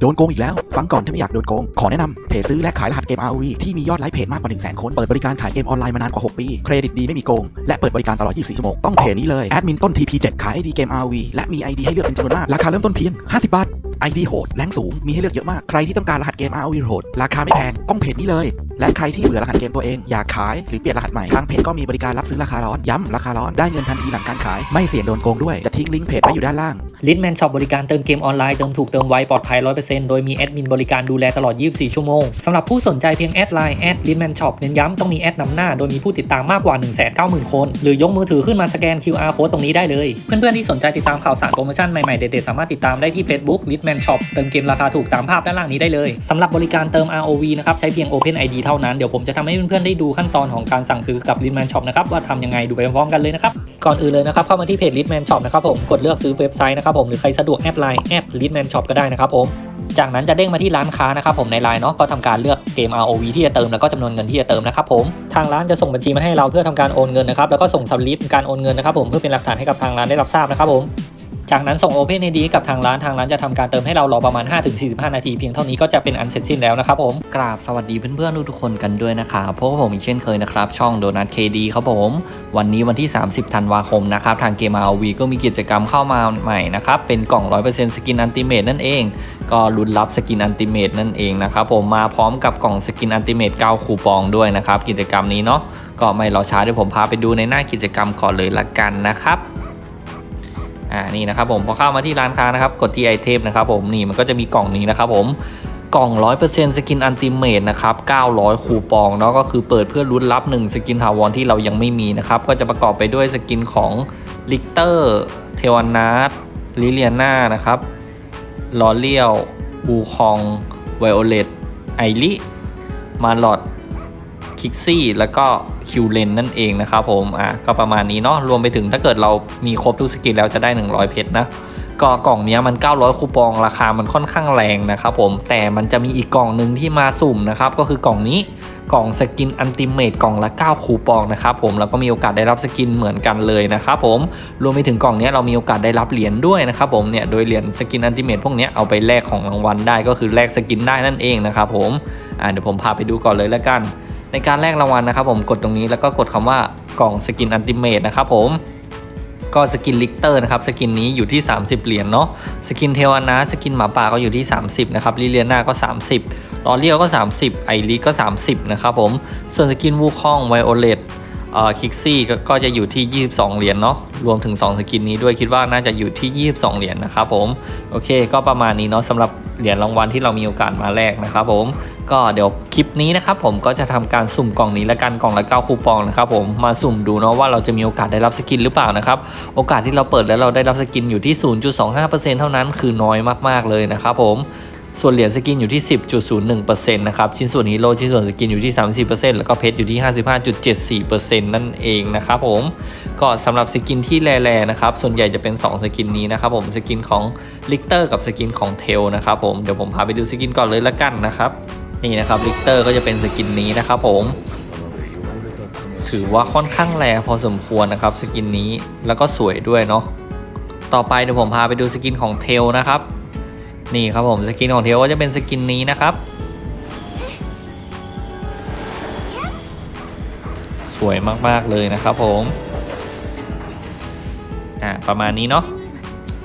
โดนโกงอีกแล้ว ฟังก่อนถ้าไม่อยากโดนโกง ขอแนะนำเพจซื้อและขายรหัสเกม ROV ที่มียอดไลค์เพจมากกว่า 1 0 0 0 0 0คน เปิดบริการขายเกมออนไลน์มานานกว่า 6 ปี เครดิตดีไม่มีโกง และเปิดบริการตลอด 24 ชั่วโมง ต้องเพจนี้เลย แอดมินต้น TP7 ขาย ID เกม ROV และมี ID ให้เลือกเป็นจำนวนมาก ราคาเริ่มต้นเพียง 50 บาท ID โหด แรงสูง มีให้เลือกเยอะมาก ใครที่ต้องการรหัสเกม ROV โหด ราคาไม่แพง ต้องเพจนี้เลย และใครที่เบื่อรหัสเกมตัวเอง อยากขายหรือเปลี่ยนรหัสใหม่ ทางเพจก็มีบริการรับซื้อราคาร้อน ย้ำราคาร้อน ได้เงินทันทีหลังการขาย ไม่เสี่ยงโดนโกงด้วย จะทิ้งลิงก์เพจไว้อยู่ด้านล่างลิทแมนช็อปบริการเติมเกมออนไลน์ เติมถูกเติมไวปลอดภัย100%โดยมีแอดมินบริการดูแลตลอด 24 ชั่วโมงสำหรับผู้สนใจเพียงแอดไลน์แอดลิทแมนช็อปเน้นย้ำต้องมีแอดนำหน้า โดยมีผู้ติดตามมากกว่า 190,000 คน หรือยกมือถือขึ้นมาสแกน QR code ตรงนี้ได้เลย เพื่อนๆที่สนใจติดตามข่าวสารโปรโมชั่นใหม่ๆ เด็ดๆ สามารถติดตามได้ที่ Facebook ลิทแมนช็อปเติมเกมราคาถูกตามภาพด้านล่างนี้ได้เลยสำหรับบริการเติม ROV นะครับใช้เพียง Open ID เท่านั้นเดี๋ยวผมจะทำให้เพื่อนๆได้ดูขั้นตอนของการสั่งซื้อกับลิทแมนช็อปนะครับว่าทำยังไงดูไปพร้อมกันเลยนะครับก่อนอื่นเลยนะครับเข้ามาที่เพจ Litman Shop นะครับผมกดเลือกซื้อเว็บไซต์นะครับผมหรือใครสะดวกแอดไลน์แอด Litman Shop ก็ได้นะครับผม จากนั้นจะเด้งมาที่ร้านค้านะครับผมในไลน์เนาะก็ทำการเลือกเกม ROV ที่จะเติมแล้วก็จำนวนเงินที่จะเติมนะครับผมทางร้านจะส่งบัญชีมาให้เราเพื่อทำการโอนเงินนะครับแล้วก็ส่งสลิปการโอนเงินนะครับผมเพื่อเป็นหลักฐานให้กับทางร้านได้รับทราบนะครับผม จากนั้นส่ง Open ID ให้กับทางร้านทางร้านจะทำการเติมให้เรารอประมาณ 5-45 นาที เพียงเท่านี้ก็จะเป็นอันเสร็จสิ้นแล้วนะครับผมกราบสวัสดีเพื่อนๆทุกคนกันด้วยนะครับพบกับผมอีกเช่นเคยนะครับ ช่องโดนัทเคดีครับผม วันนี้วันที่ 30 ธันวาคมนะครับทางเกม RV ก็มีกิจกรรมเข้ามาใหม่นะครับเป็นกล่อง 100%สกินอันติเมตนั่นเอง ก็ลุ้นรับสกินอันติเมตนั่นเองนะครับผมมาพร้อมกับกล่องสกินอันติเมต9คูปองด้วยนะครับกิจกรรมนี้เนาะก็ไม่รอช้าเดี๋ยวผมพาไปดูในหน้ากิจกรรมก่อนเลยละกันนะครับ อ่านี่นะครับผมพอเข้ามาที่ร้านค้านะครับกดที่ไอเทมนะครับผมนี่มันก็จะมีกล่องนี้นะครับผมกล่อง 100%สกินอันติเมตนะครับ 900 คูปองเนาะก็คือเปิดเพื่อลุ้นรับ 1 สกินถาวรที่เรายังไม่มีนะครับ ก็จะประกอบไปด้วยสกินของลิกเตอร์เทวานาร์ลิเลียนานะครับลอเลียวบูคองไวโอเลตไอริมาลอดคิกซี่ แล้วก็ คิวเลนนั่นเองนะครับผมอะก็ประมาณนี้เนาะรวมไปถึงถ้าเกิดเรามีครบทุกสกินแล้วจะได้ 100 เพชรนะก็กล่องเนี้ยมัน 900 คูปองราคามันค่อนข้างแรงนะครับผมแต่มันจะมีอีกกล่องหนึ่งที่มาสุ่มนะครับก็คือกล่องนี้กล่องสกินอันติเมตกล่องละ 9 คูปองนะครับผมแล้วก็มีโอกาสได้รับสกินเหมือนกันเลยนะครับผมรวมไปถึงกล่องเนี้ยเรามีโอกาสได้รับเหรียญด้วยนะครับผมเนี่ยโดยเหรียญสกินอันติเมตพวกเนี้ยเอาไปแลกของรางวัลได้ก็คือแลกสกินได้นั่นเองนะครับผมอ่าเดี๋ยวผมพาไปดูก่อนเลยแล้วกัน ในการแลกรางวัลนะครับผมกดตรงนี้แล้วก็กดคำว่ากล่องสกินอันติเมตนะครับผมก็สกินลิกเตอร์นะครับสกินนี้อยู่ที่ 30 เหรียญเนาะสกินเทวานาสกินหมาป่าก็อยู่ที่ 30นะครับลิเลียนาก็ 30ลอเลียวก็ 30 ไอริก็ 30นะครับผมส่วนสกินวูคองไวโอเลตเอ่อคิกซี่ก็จะอยู่ที่ 22 เหรียญเนาะรวมถึง 2 สกินนี้ด้วยคิดว่าน่าจะอยู่ที่ 22 เหรียญนะครับผม โอเค ก็ประมาณนี้เนาะสำหรับ เหรียญรางวัลที่เรามีโอกาสมาแลกนะครับผมก็เดี๋ยวคลิปนี้นะครับผมก็จะทำการสุ่มกล่องนี้และกันกล่องละ9คูปองนะครับผมมาสุ่มดูเนาะว่าเราจะมีโอกาสได้รับสกินหรือเปล่านะครับโอกาสที่เราเปิดแล้วเราได้รับสกินอยู่ที่ 0.25%เท่านั้นคือน้อยมากๆเลยนะครับผม ส่วนเหรียญสกินอยู่ที่ 10.01%นะครับ ชิ้นส่วนฮีโร่ชิ้นส่วนสกินอยู่ที่ 30%แล้วก็เพชรอยู่ที่ 55.74%นั่นเองนะครับผม ก็สำหรับสกินที่แร่ๆนะครับ ส่วนใหญ่จะเป็น 2 สกินนี้นะครับผม สกินของลิกเตอร์กับสกินของเทลนะครับผม เดี๋ยวผมพาไปดูสกินก่อนเลยละกันนะครับ นี่นะครับลิกเตอร์ก็จะเป็นสกินนี้นะครับผมถือว่าค่อนข้างแรงพอสมควรนะครับสกินนี้แล้วก็สวยด้วยเนาะต่อไปเดี๋ยวผมพาไปดูสกินของเทลนะครับ นี่ครับผมสกินของเทลก็จะเป็นสกินนี้นะครับ สวยมากๆเลยนะครับผมอ่าประมาณนี้เนาะ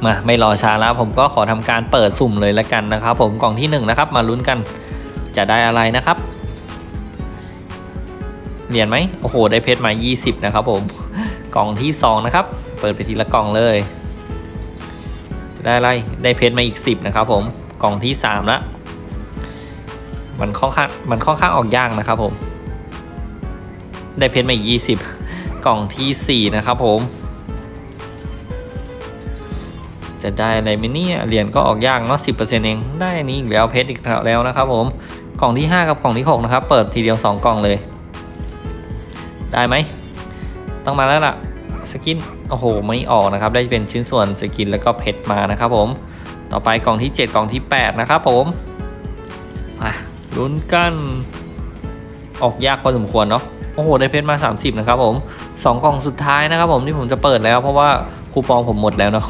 มาไม่รอช้าแล้วผมก็ขอทำการเปิดสุ่มเลยละกันนะครับ ผมกล่องที่หนึ่งนะครับมาลุ้นกันจะได้อะไรนะครับเหรียญไหมโอ้โหได้เพชรมา 20 นะครับผมกล่องที่ 2 นะครับ เปิดไปทีละกล่องเลย ได้อะไร ได้เพชรมาอีก 10 นะครับผม กล่องที่ 3 ละ มันค่อนข้าง มันค่อนข้างออกยากนะครับผม ได้เพชรมาอีก 20 กล่องทีสี่4 นะครับผม จะได้อะไรไหมเนี่ย เหรียญก็ออกยากเนาะสิเอง ได้นนี้อีกแล้วเพชรอีกแล้วนะครับผม กล่องที่ 5 กับกล่องที่ 6 นะครับ เปิดทีเดียว 2 กล่องเลย ได้ไหม ต้องมาแล้วล่ะ สกิน โอ้โห ไม่ออกนะครับ ได้เป็นชิ้นส่วนสกินแล้วก็เพชรมานะครับผม ต่อไปกล่องที่ 7 กล่องที่ 8 นะครับผม อะลุ้นกัน ออกยากพอสมควรเนาะ โอ้โห ได้เพชรมา 30 นะครับผม 2 กล่องสุดท้ายนะครับผมที่ผมจะเปิดแล้ว เพราะว่าคูปองผมหมดแล้วเนาะ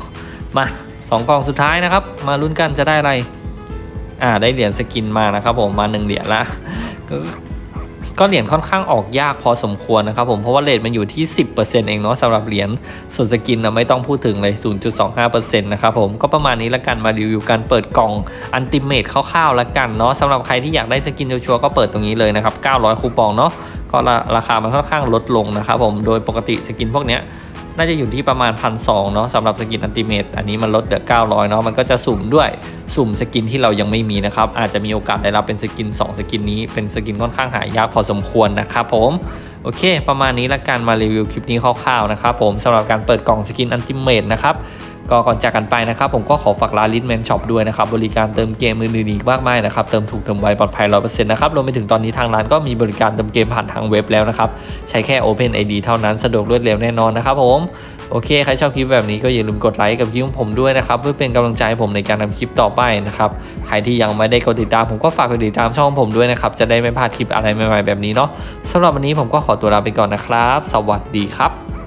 มา 2 กล่องสุดท้ายนะครับ มาลุ้นกันจะได้อะไร อ่า ได้เหรียญสกินมานะครับผม มาหนึ่งเหรียญละ ก็เหรียญค่อนข้างออกยากพอสมควรนะครับผมเพราะว่าเลทมันอยู่ที่ 10%เองเนาะสำหรับเหรียญส่วนสกินนะไม่ต้องพูดถึงเลย 0.25%นะครับผมก็ประมาณนี้ละกันมารีวิวการเปิดกล่องอันติเมตคร่าวๆละกันเนาะสำหรับใครที่อยากได้สกินชัวร์ก็เปิดตรงนี้เลยนะครับ900คูปองเนาะก็ราคามันค่อนข้างลดลงนะครับผมโดยปกติสกินพวกเนี้ย น่าจะอยู่ที่ประมาณพันสองเนาะสำหรับสกินอันติเมตอันนี้มันลดเหลือ 900เนาะมันก็จะสุ่มด้วยสุ่มสกินที่เรายังไม่มีนะครับ อาจจะมีโอกาสได้รับเป็นสกิน 2 สกินนี้เป็นสกินค่อนข้างหายากพอสมควรนะครับผมโอเค ประมาณนี้ละกันมารีวิวคลิปนี้คร่าวๆนะครับผมสำหรับการเปิดกล่องสกินอันติเมตนะครับ ก็ก่อนจากกันไปนะครับ ผมก็ขอฝากร้านลิทแมนช็อปด้วยนะครับ บริการเติมเกมมือๆอีกมากมายนะครับ เติมถูกเติมไวปลอดภัย100%นะครับรวมไปถึงตอนนี้ทางร้านก็มีบริการเติมเกมผ่านทางเว็บแล้วนะครับ ใช้แค่ Open ID เท่านั้นสะดวกรวดเร็วแน่นอนนะครับผมโอเคใครชอบคลิปแบบนี้ก็อย่าลืมกดไลค์กับคลิปของผมด้วยนะครับเพื่อเป็นกำลังใจให้ผมในการทำคลิปต่อไปนะครับใครที่ยังไม่ได้กดติดตามผมก็ฝากกดติดตามช่องผมด้วยนะครับจะได้ไม่พลาดคลิปอะไรใหม่ๆแบบนี้เนาะสำหรับวันนี้ผมก็ขอตัวลาไปก่อนนะครับ สวัสดีครับ